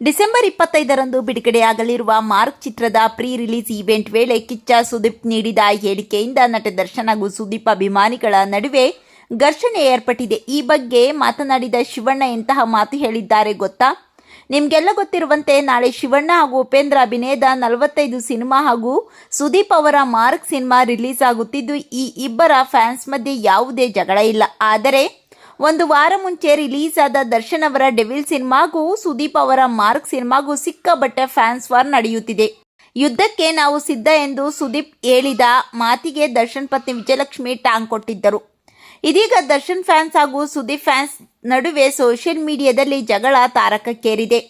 December ಇಪ್ಪತ್ತೈದರಂದು ಬಿಡುಗಡೆಯಾಗಲಿರುವ Mark ಚಿತ್ರದ ಪ್ರೀ ರಿಲೀಸ್ ಈವೆಂಟ್ ವೇಳೆ ಕಿಚ್ಚ ಸುದೀಪ್ ನೀಡಿದ ಹೇಳಿಕೆಯಿಂದ ನಟ ದರ್ಶನ್ ಹಾಗೂ ಸುದೀಪ್ ಅಭಿಮಾನಿಗಳ ನಡುವೆ ಘರ್ಷಣೆ ಏರ್ಪಟ್ಟಿದೆ. ಈ ಬಗ್ಗೆ ಮಾತನಾಡಿದ ಶಿವಣ್ಣ ಎಂತಹ ಮಾತು ಹೇಳಿದ್ದಾರೆ ಗೊತ್ತಾ? ನಿಮಗೆಲ್ಲ ಗೊತ್ತಿರುವಂತೆ ನಾಳೆ ಶಿವಣ್ಣ ಹಾಗೂ ಉಪೇಂದ್ರ ಅಭಿನಯದ ನಲವತ್ತೈದು ಸಿನಿಮಾ ಹಾಗೂ ಸುದೀಪ್ ಅವರ ಮಾರ್ಕ್ ಸಿನಿಮಾ ರಿಲೀಸ್ ಆಗುತ್ತಿದ್ದು, ಈ ಇಬ್ಬರ ಫ್ಯಾನ್ಸ್ ಮಧ್ಯೆ ಯಾವುದೇ ಜಗಳ ಇಲ್ಲ. ಆದರೆ ಒಂದು ವಾರ ಮುಂಚೆ ರಿಲೀಸ್ ಆದ ದರ್ಶನ್ ಅವರ ಡೆವಿಲ್ ಸಿನಿಮಾಗೂ ಸುದೀಪ್ ಅವರ ಮಾರ್ಕ್ ಸಿನಿಮಾಗೂ ಸಿಕ್ಕಾಬಟ್ಟೆ ಫ್ಯಾನ್ಸ್ ವಾರ್ ನಡೆಯುತ್ತಿದೆ. ಯುದ್ಧಕ್ಕೆ ನಾವು ಸಿದ್ಧ ಎಂದು ಸುದೀಪ್ ಹೇಳಿದ ಮಾತಿಗೆ ದರ್ಶನ್ ಪತ್ನಿ ವಿಜಯಲಕ್ಷ್ಮಿ ಟಾಂಗ್ ಕೊಟ್ಟಿದ್ದರು. ಇದೀಗ ದರ್ಶನ್ ಫ್ಯಾನ್ಸ್ ಹಾಗೂ ಸುದೀಪ್ ಫ್ಯಾನ್ಸ್ ನಡುವೆ ಸೋಷಿಯಲ್ ಮೀಡಿಯಾದಲ್ಲಿ ಜಗಳ ತಾರಕಕ್ಕೇರಿದೆ.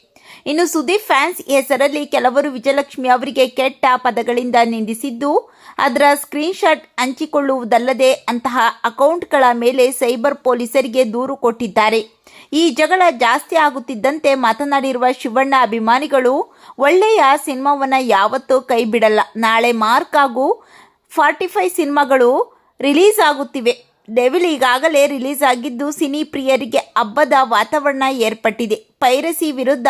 ಇನ್ನು ಸುದೀಪ್ ಫ್ಯಾನ್ಸ್ ಹೆಸರಲ್ಲಿ ಕೆಲವರು ವಿಜಯಲಕ್ಷ್ಮಿ ಅವರಿಗೆ ಕೆಟ್ಟ ಪದಗಳಿಂದ ನಿಂದಿಸಿದ್ದು, ಅದರ ಸ್ಕ್ರೀನ್ಶಾಟ್ ಹಂಚಿಕೊಳ್ಳುವುದಲ್ಲದೆ ಅಂತಹ ಅಕೌಂಟ್ಗಳ ಮೇಲೆ ಸೈಬರ್ ಪೊಲೀಸರಿಗೆ ದೂರು ಕೊಟ್ಟಿದ್ದಾರೆ. ಈ ಜಗಳ ಜಾಸ್ತಿ ಆಗುತ್ತಿದ್ದಂತೆ ಮಾತನಾಡಿರುವ ಶಿವಣ್ಣ ಅಭಿಮಾನಿಗಳು, ಒಳ್ಳೆಯ ಸಿನಿಮಾವನ್ನು ಯಾವತ್ತೂ ಕೈ ಬಿಡಲ್ಲ ನಾಳೆ ಮಾರ್ಕ್ ಹಾಗೂ ಫಾರ್ಟಿ ಫೈವ್ ಸಿನಿಮಾಗಳು ರಿಲೀಸ್ ಆಗುತ್ತಿವೆ. ಡೆವಿಲ್ ಈಗಾಗಲೇ ರಿಲೀಸ್ ಆಗಿದ್ದು, ಸಿನಿ ಪ್ರಿಯರಿಗೆ ಹಬ್ಬದ ವಾತಾವರಣ ಏರ್ಪಟ್ಟಿದೆ. ಪೈರಸಿ ವಿರುದ್ಧ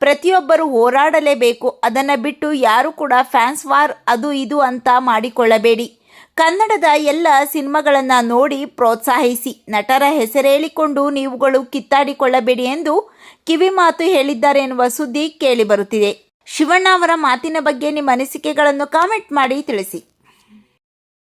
ಪ್ರತಿಯೊಬ್ಬರು ಹೋರಾಡಲೇಬೇಕು. ಅದನ್ನು ಬಿಟ್ಟು ಯಾರು ಕೂಡ ಫ್ಯಾನ್ಸ್ ವಾರ್ ಅದು ಇದು ಅಂತ ಮಾಡಿಕೊಳ್ಳಬೇಡಿ. ಕನ್ನಡದ ಎಲ್ಲ ಸಿನಿಮಾಗಳನ್ನು ನೋಡಿ ಪ್ರೋತ್ಸಾಹಿಸಿ. ನಟರ ಹೆಸರೇಳಿಕೊಂಡು ನೀವುಗಳು ಕಿತ್ತಾಡಿಕೊಳ್ಳಬೇಡಿ ಎಂದು ಕಿವಿಮಾತು ಹೇಳಿದ್ದಾರೆ ಎನ್ನುವ ಸುದ್ದಿ ಕೇಳಿಬರುತ್ತಿದೆ. ಶಿವಣ್ಣ ಅವರ ಮಾತಿನ ಬಗ್ಗೆ ನಿಮ್ಮ ಅನಿಸಿಕೆಗಳನ್ನು ಕಾಮೆಂಟ್ ಮಾಡಿ ತಿಳಿಸಿ.